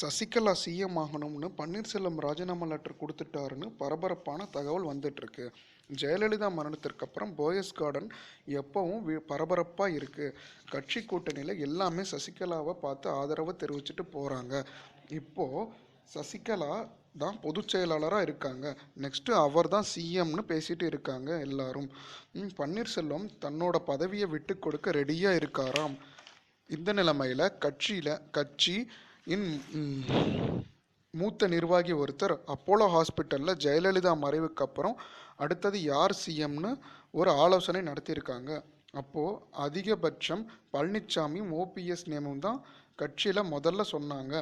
Sasikala CM ஆகணும்னு பன்னீர்செல்வம் ராஜினாமா letter கொடுத்துட்டாருன்னு பரபரப்பான தகவல் வந்துட்டுருக்கு. ஜெயலலிதா மரணத்திற்கு அப்புறம் போயஸ் கார்டன் எப்பவும் வி- இருக்குது கட்சி கூட்டணியில் எல்லாமே சசிகலாவை பார்த்து ஆதரவை தெரிவிச்சுட்டு போகிறாங்க இப்போது சசிகலா தான் பொதுச் செயலாளராக இருக்காங்க. நெக்ஸ்ட்டு அவர் தான் சிஎம்னு பேசிகிட்டு இருக்காங்க எல்லாரும். பன்னீர்செல்வம் தன்னோட பதவியை விட்டு கொடுக்க ரெடியாக இருக்காராம். இந்த நிலைமையில் கட்சியில் கட்சி இன் மூத்த நிர்வாகி ஒருத்தர் அப்போலோ ஹாஸ்பிட்டலில் ஜெயலலிதா மறைவுக்கு அப்புறம் அடுத்தது யார் சிஎம்னு ஒரு ஆலோசனை நடத்தியிருக்காங்க. அப்போது அதிகபட்சம் பழனிசாமி ஓபிஎஸ் நேமும் தான் கட்சியில் முதல்ல சொன்னாங்க.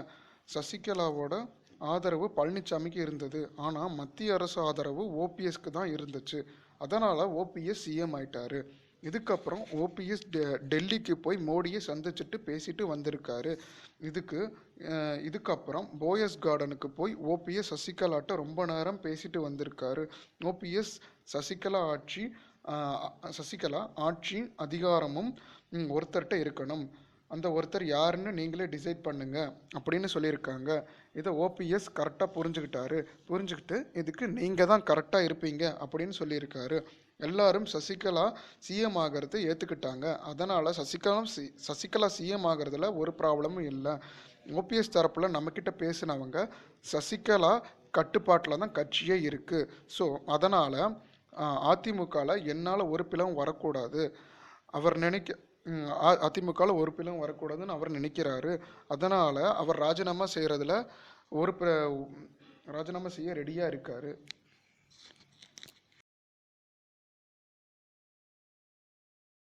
சசிகலாவோட ஆதரவு பழனிசாமிக்கு இருந்தது. ஆனால் மத்திய அரசு ஆதரவு ஓபிஎஸ்க்கு தான் இருந்துச்சு. அதனால் ஓபிஎஸ் சிஎம் ஆயிட்டாரு. இதுக்கப்புறம் ஓபிஎஸ் டெல்லிக்கு போய் மோடியை சந்திச்சுட்டு பேசிட்டு வந்திருக்காரு. இதுக்கு இதுக்கப்புறம் போயஸ் கார்டனுக்கு போய் ஓபிஎஸ் சசிகலாட்ட ரொம்ப நேரம் பேசிட்டு வந்திருக்காரு. ஓபிஎஸ் சசிகலா ஆட்சி சசிகலா ஆட்சி அதிகாரமும் ஒருத்தர்கிட்ட இருக்கணும். அந்த ஒருத்தர் யாருன்னு நீங்களே டிசைட் பண்ணுங்க அப்படின்னு சொல்லியிருக்காங்க. இதை ஓபிஎஸ் கரெக்டாக புரிஞ்சுக்கிட்டாரு. புரிஞ்சுக்கிட்டு இதுக்கு நீங்கள் தான் கரெக்டாக இருப்பீங்க அப்படின்னு சொல்லியிருக்காரு. எல்லாரும் சசிகலா சிஎம் ஆகிறது ஏற்றுக்கிட்டாங்க அதனால் சசிகலா சி சசிகலா சிஎம் ஆகிறதுல ஒரு ப்ராப்ளமும் இல்லை. ஓபிஎஸ் தரப்பில் நம்மக்கிட்ட பேசினவங்க சசிகலா கட்டுப்பாட்டில் தான் கட்சியே இருக்குது ஸோ அதனால் அதிமுகவில் என்னால் ஒரு பிளவும் வரக்கூடாது. அவர் நினைக்க அதிமுகவில் ஒரு பிளவும் வரக்கூடாதுன்னு அவர் நினைக்கிறாரு. அதனால் அவர் ராஜினாமா செய்கிறதுல ஒரு பிர- ராஜினாமா செய்ய ரெடியாக இருக்கார்.